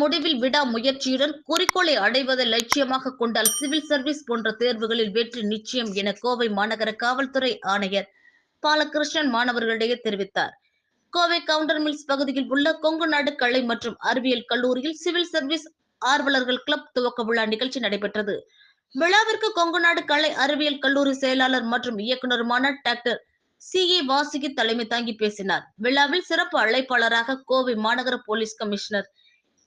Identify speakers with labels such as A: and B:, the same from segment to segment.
A: முடிவில் விடா முயற்சியுடன் குறிக்கோளை அடைவதை லட்சியமாக கொண்டால் சிவில் சர்வீஸ் போன்ற தேர்வுகளில் வெற்றி நிச்சயம் என கோவை மாநகர காவல்துறை ஆணையர் பாலகிருஷ்ணன் மாணவர்களிடையே தெரிவித்தார். கோவை கவுண்டர் மில்ஸ் பகுதியில் உள்ள கொங்கு நாடு கலை மற்றும் அறிவியல் கல்லூரியில் சிவில் சர்வீஸ் ஆர்வலர்கள் கிளப் துவக்க விழா நிகழ்ச்சி நடைபெற்றது. விழாவிற்கு கொங்குநாடு கலை அறிவியல் கல்லூரி செயலாளர் மற்றும் இயக்குநருமான டாக்டர் சி. ஏ. வாசுகி தலைமை தாங்கி பேசினார். விழாவில் சிறப்பு அழைப்பாளராக கோவை மாநகர போலீஸ் கமிஷனர்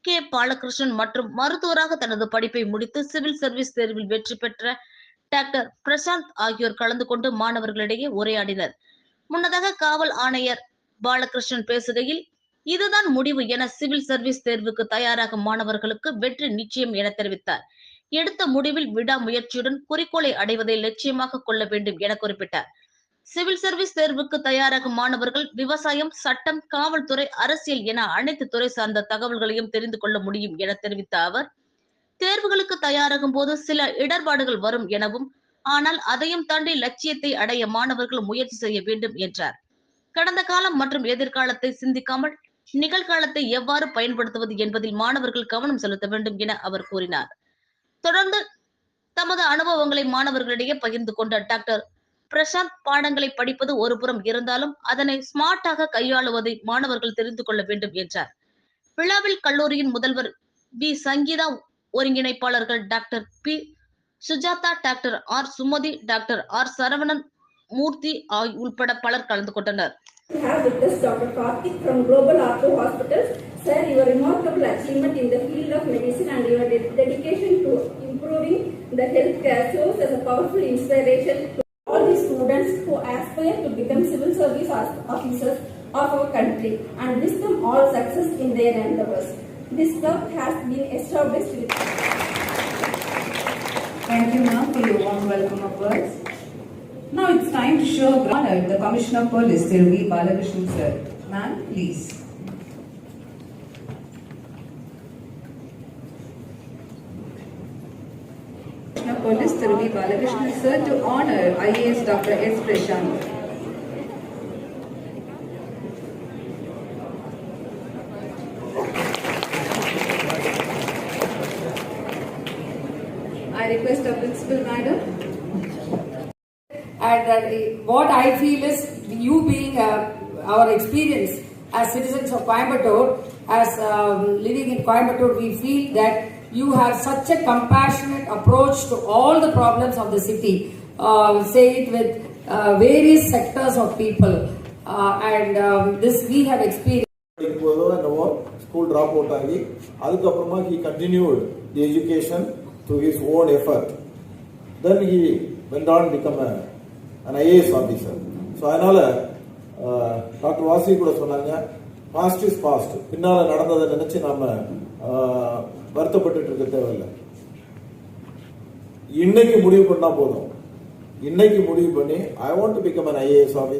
A: கே. பாலகிருஷ்ணன் மற்றும் மருத்துவராக தனது படிப்பை முடித்து சிவில் சர்வீஸ் தேர்வில் வெற்றி பெற்ற டாக்டர் பிரசாந்த் ஆகியோர் கலந்து கொண்டு மாணவர்களிடையே உரையாடினர். முன்னதாக காவல் ஆணையர் பாலகிருஷ்ணன் பேசுகையில் இதுதான் முடிவு என சிவில் சர்வீஸ் தேர்வுக்கு தயாராகும் மாணவர்களுக்கு வெற்றி நிச்சயம் என தெரிவித்தார். எடுத்த முடிவில் விடாமுயற்சியுடன் குறிக்கோளை அடைவதை லட்சியமாக கொள்ள வேண்டும் என குறிப்பிட்டார். சிவில் சர்வீஸ் தேர்வுக்கு தயாராகும் மாணவர்கள் விவசாயம் சட்டம் காவல்துறை அரசியல் என அனைத்து துறை சார்ந்த தகவல்களையும் தெரிந்து கொள்ள முடியும் என தெரிவித்த அவர் தேர்வுகளுக்கு தயாராகும் போது சில இடர்பாடுகள் வரும் எனவும் ஆனால் அதையும் தாண்டி லட்சியத்தை அடைய மாணவர்கள் முயற்சி செய்ய வேண்டும் என்றார். கடந்த காலம் மற்றும் எதிர்காலத்தை சிந்திக்காமல் நிகழ்காலத்தை எவ்வாறு பயன்படுத்துவது என்பதில் மாணவர்கள் கவனம் செலுத்த வேண்டும் என அவர் கூறினார். தொடர்ந்து தமது அனுபவங்களை மாணவர்களிடையே பகிர்ந்து கொண்ட டாக்டர் பிரசாந்த் பாடங்களை படிப்பது ஒருபுறம் இருந்தாலும் அதனை ஸ்மார்ட்டாக கையாளுவதை மாணவர்கள் தெரிந்து கொள்ள வேண்டும் என்றார் விழாவில் கல்லூரியின் முதல்வர் P Sangeetha ஒருங்கிணைப்பாளர்கள் doctor P Sujatha doctor R Sumathi doctor R Saravanan Moorthy ஆகிய உள்பட பலர் கலந்து கொண்டனர்
B: We have with us Dr. Karthik from Global Arthro Hospitals. Sir, your remarkable achievement in the field of medicine and your de- dedication to improving the healthcare shows as a powerful inspiration to who aspire to become civil service officers of our country and wish them all success in their endeavors. This club has been established with
C: Thank you, ma'am, for your warm welcome of words. Now it's time to show the Commissioner of Police, Sir. Balakrishnan, sir. Ma'am, please. Of Police, V. Balakrishnan, sir, to honor IAS Dr. S. Prashant. I request our principal madam.
D: And uh, what I feel is you being uh, our experience as citizens of Coimbatore, as um, living in Coimbatore, we feel that you have such a compassionate approach to all the problems of the city. Uh, say it with uh, various sectors of people. Uh, and um, this we have experienced.
E: படிக்கும்போதோ என்னவோ school drop out ஆகி அதுக்கப்புறமா he continued the education to his own effort then he went on become an IAS officer so அதனால doctor வாசி கூட சொன்னாங்க past is past பின்னால் நடந்ததை நினைச்சு நாம வருத்தப்பட்டு இருக்க தேவையில்லை. இன்னைக்கு முடிவு பண்ணா போதும். இன்னைக்கு முடிவு பண்ணி I want to become an IAS office